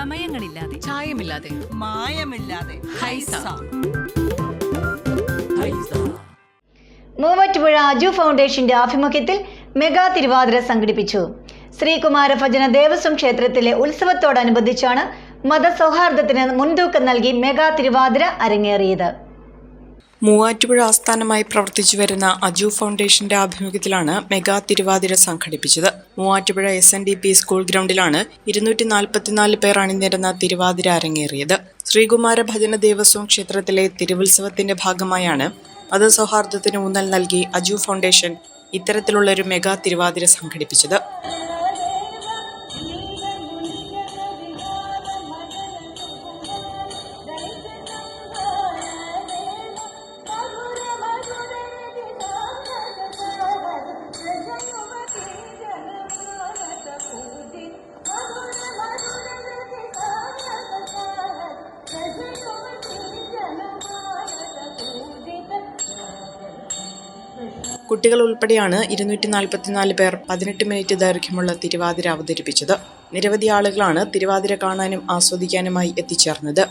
ചമയങ്ങളില്ലാതെ ചായമില്ലാതെ. മായമില്ലാതെ. ഹൈസ. മൂവറ്റുപുഴ അജു ഫൗണ്ടേഷന്റെ ആഭിമുഖ്യത്തിൽ മെഗാ തിരുവാതിര സംഘടിപ്പിച്ചു. ശ്രീകുമാര ഭജന ദേവസ്വം ക്ഷേത്രത്തിലെ ഉത്സവത്തോടനുബന്ധിച്ചാണ് മതസൗഹാർദ്ദത്തിന് മുൻതൂക്കം നൽകി മെഗാ തിരുവാതിര അരങ്ങേറിയത്. മൂവാറ്റുപുഴ ആസ്ഥാനമായി പ്രവർത്തിച്ചു വരുന്ന അജു ഫൗണ്ടേഷന്റെ ആഭിമുഖ്യത്തിലാണ് മെഗാ തിരുവാതിര സംഘടിപ്പിച്ചത്. Muvattupuzha S N D P school ഗ്രൗണ്ടിലാണ് ഇരുന്നൂറ്റി നാൽപ്പത്തിനാല് പേർ അണിനിരുന്ന തിരുവാതിര അരങ്ങേറിയത്. ശ്രീകുമാര ഭജന ദേവസ്വം ക്ഷേത്രത്തിലെ തിരുവുത്സവത്തിന്റെ ഭാഗമായാണ് മതസൗഹാർദ്ദത്തിന് ഊന്നൽ നൽകി അജു ഫൗണ്ടേഷൻ ഇത്തരത്തിലുള്ള ഒരു മെഗാ തിരുവാതിര സംഘടിപ്പിച്ചത്. കുട്ടികൾ ഉൾപ്പെടെയാണ് ഇരുന്നൂറ്റി നാൽപ്പത്തിനാല് പേർ പതിനെട്ട് മിനിറ്റ് ദൈർഘ്യമുള്ള തിരുവാതിര അവതരിപ്പിച്ചത്. നിരവധി ആളുകളാണ് തിരുവാതിര കാണാനും ആസ്വദിക്കാനുമായി എത്തിച്ചേർന്നത്.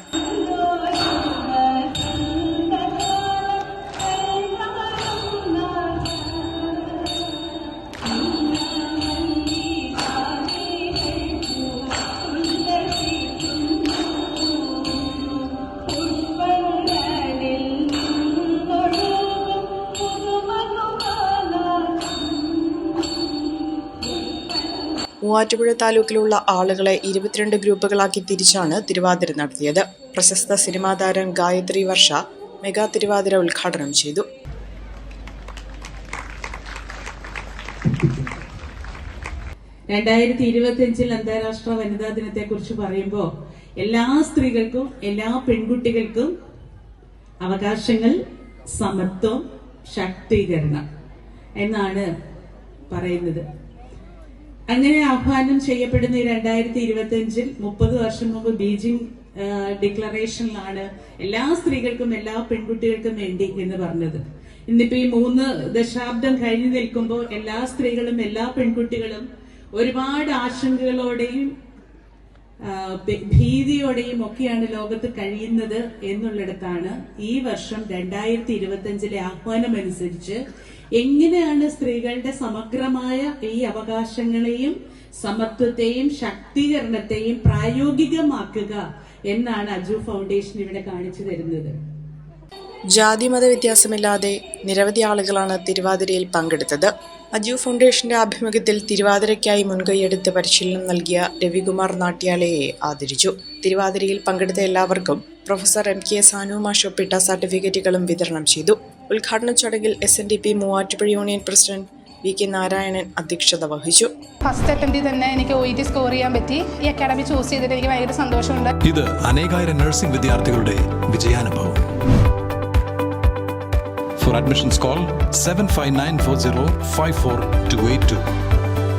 മൂവാറ്റുപുഴ താലൂക്കിലുള്ള ആളുകളെ ഇരുപത്തിരണ്ട് ഗ്രൂപ്പുകളാക്കി തിരിച്ചാണ് തിരുവാതിര നടത്തിയത്. പ്രശസ്ത സിനിമാ താരം ഗായത്രി വർഷ മെഗാ തിരുവാതിര ഉദ്ഘാടനം ചെയ്തു. രണ്ടായിരത്തി ഇരുപത്തി അഞ്ചിൽ അന്താരാഷ്ട്ര വനിതാ ദിനത്തെ കുറിച്ച് പറയുമ്പോൾ എല്ലാ സ്ത്രീകൾക്കും എല്ലാ പെൺകുട്ടികൾക്കും അവകാശങ്ങൾ സമത്വം ശാക്തീകരണം എന്നാണ് പറയുന്നത്. അങ്ങനെ ആഹ്വാനം ചെയ്യപ്പെടുന്ന ഈ രണ്ടായിരത്തി ഇരുപത്തി അഞ്ചിൽ മുപ്പത് വർഷം മുമ്പ് ബീജിംഗ് ഡിക്ലറേഷനിലാണ് എല്ലാ സ്ത്രീകൾക്കും എല്ലാ പെൺകുട്ടികൾക്കും വേണ്ടി എന്ന് പറഞ്ഞത്. ഇന്നിപ്പോ ഈ മൂന്ന് ദശാബ്ദം കഴിഞ്ഞു നിൽക്കുമ്പോൾ എല്ലാ സ്ത്രീകളും എല്ലാ പെൺകുട്ടികളും ഒരുപാട് ആശങ്കകളോടെയും ഭീതിയോടെയും ഒക്കെയാണ് ലോകത്ത് കഴിയുന്നത് എന്നുള്ളിടത്താണ് ഈ വർഷം രണ്ടായിരത്തി ഇരുപത്തി അഞ്ചിലെ ആഹ്വാനം അനുസരിച്ച് എങ്ങനെയാണ് സ്ത്രീകളുടെ സമഗ്രമായ ഈ അവകാശങ്ങളെയും സമത്വത്തെയും ശാക്തീകരണത്തെയും പ്രായോഗികമാക്കുക എന്നാണ് അജു ഫൗണ്ടേഷൻ ഇവിടെ കാണിച്ചു തരുന്നത്. ജാതിമത വ്യത്യാസമില്ലാതെ നിരവധി ആളുകളാണ് തിരുവാതിരയിൽ പങ്കെടുത്തത്. അജു ഫൗണ്ടേഷന്റെ ആഭിമുഖ്യത്തിൽ തിരുവാതിരയ്ക്കായി മുൻകൈയെടുത്ത് പരിശീലനം നൽകിയ രവികുമാർ നാട്യാലയെ ആദരിച്ചു. തിരുവാതിരയിൽ പങ്കെടുത്ത എല്ലാവർക്കും പ്രൊഫസർ എം കെ സാനു മാഷ് ഒപ്പിട്ട സർട്ടിഫിക്കറ്റുകളും വിതരണം ചെയ്തു. ഉദ്ഘാടന ചടങ്ങിൽ S N D P Muvattupuzha union president V K Narayanan അധ്യക്ഷത വഹിച്ചു. ഫസ്റ്റ് അറ്റംപ്റ്റിൽ തന്നെ എനിക്ക് ഒ ടി സ്കോർ ചെയ്യാൻ പറ്റി. ഈ അക്കാഡമി ചൂസ് ചെയ്തിട്ട് എനിക്ക് ഭയങ്കര സന്തോഷമുണ്ട്. ഇത് അനേകായിരം നഴ്സിംഗ് വിദ്യാർത്ഥികളുടെ വിജയാനുഭവം. admissions, call 75940